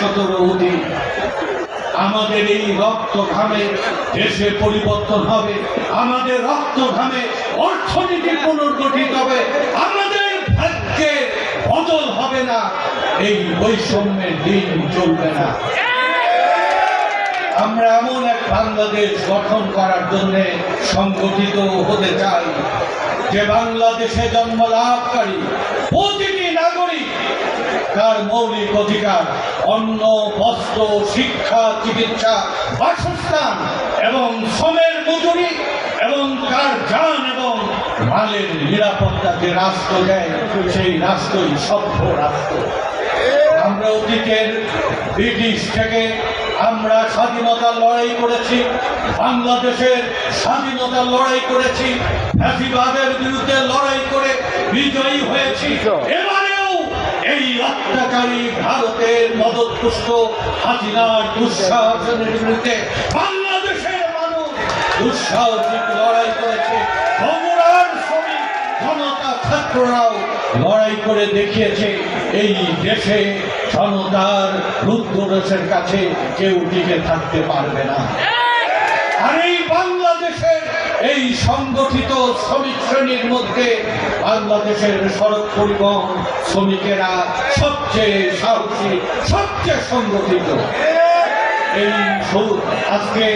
একশতর অধিক আমাদের এই রক্ত ঘামে দেশে পরিবর্তন হবে, আমাদের রক্ত ঘামে অর্থনীতি পুনর্গঠিত হবে, আমাদের ভাগ্যে বদল হবে না। এই বৈষম্যের দিন চলবে না। আমরা এমন এক বাংলাদেশ গঠন করার জন্য সংগঠিত হতে চাই, যে বাংলাদেশে জন্ম লাভকারী প্রতিটি নাগরিক তার মৌলিক অধিকার অন্ন বস্ত্র শিক্ষা চিকিৎসা বাসস্থান এবং শ্রমের মজুরি এবং তার যান এবং মালের নিরাপত্তা যে রাষ্ট্র দেয় সেই রাষ্ট্রই সভ্য রাষ্ট্র। আমরা অতীতের ব্রিটিশ থেকে আমরা স্বাধীনতার লড়াই করেছি বাংলাদেশের স্বাধীনতার লড়াই করেছি ফ্যাসিবাদের বিরুদ্ধে লড়াই করে বিজয়ী হয়েছি। এবারেও এই অত্যাচারী ভারতের মদতপুষ্ট হাসিনার দুঃসাহসনের বিরুদ্ধে বাংলাদেশের মানুষ দুঃসাহসিক লড়াই করেছে। জনতা ছাত্ররাও লড়াই করে দেখিয়েছে, এই দেশে জনতার রুদ্ররসের কাছে কেউ টিকে থাকতে পারবে না। আর এই বাংলাদেশের এই সংগঠিত শ্রমিক শ্রেণির মধ্যে বাংলাদেশের সড়ক পরিবহন শ্রমিকেরা সবচেয়ে সাহসী, সবচেয়ে সংগঠিত। এই আজকে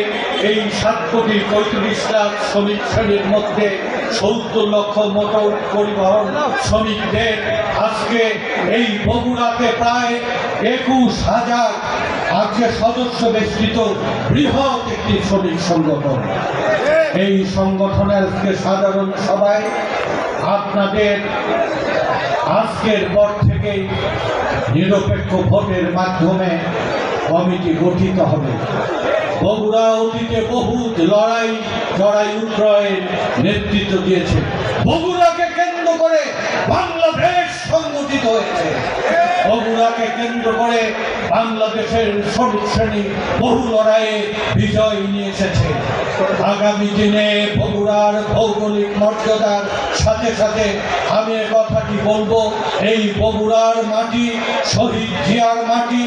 এই সাত কোটি পঁয়ত্রিশ লাখ শ্রমিক শ্রেণির মধ্যে সত্তর লক্ষ মোটর পরিবহন শ্রমিকদের আজকে এই বগুড়াতে প্রায় একুশ হাজার আজকে সদস্য বেষ্টিত বৃহৎ একটি শ্রমিক সংগঠন। এই সংগঠনের আজকে সাধারণ সভায় আপনাদের আজকের পর থেকেই নিরপেক্ষ ভোটের মাধ্যমে কমিটি গঠিত হবে। বগুড়া অতীতে বহু লড়াই জড়াই উত্রয়ের নেতৃত্ব দিয়েছে। বগুড়াকে কেন্দ্র করে বাংলাদেশ সংগঠিত হয়েছে। বগুড়াকে কেন্দ্র করে বাংলাদেশের শ্রমিক শ্রেণি বহু লড়াইয়ে বিজয় নিয়ে এসেছে। আগামী দিনে বগুড়ার ভৌগোলিক মর্যাদার সাথে সাথে আমি কথাটি বলব, এই বগুড়ার মাটি, শহীদ জিয়ার মাটি,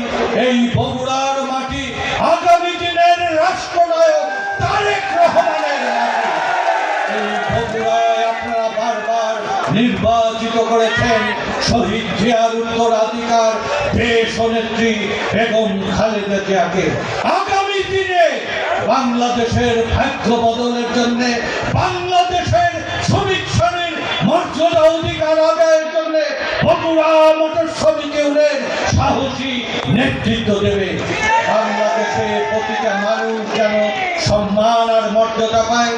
এই বগুড়ার মাটি আগামী দিনের রাষ্ট্রনায়ক তারেক রহমানের এই বগুড়ায় আপনারা বারবার নির্বাচিত করেছেন শহীদ জিয়ার উত্তরাধিকার দেশ নেত্রী বেগম খালেদা জিয়াকে। আগামী দিনে বাংলাদেশের ভাগ্য বদলের জন্য, বাংলাদেশের শ্রমিক শ্রেণির মর্যাদা অধিকার আদায়ের জন্য বগুড়া মোটর শ্রমিক সাহসী নেতৃত্ব দেবে। বাংলাদেশে প্রতিটা মানুষ যেন সম্মান আর মর্যাদা পায়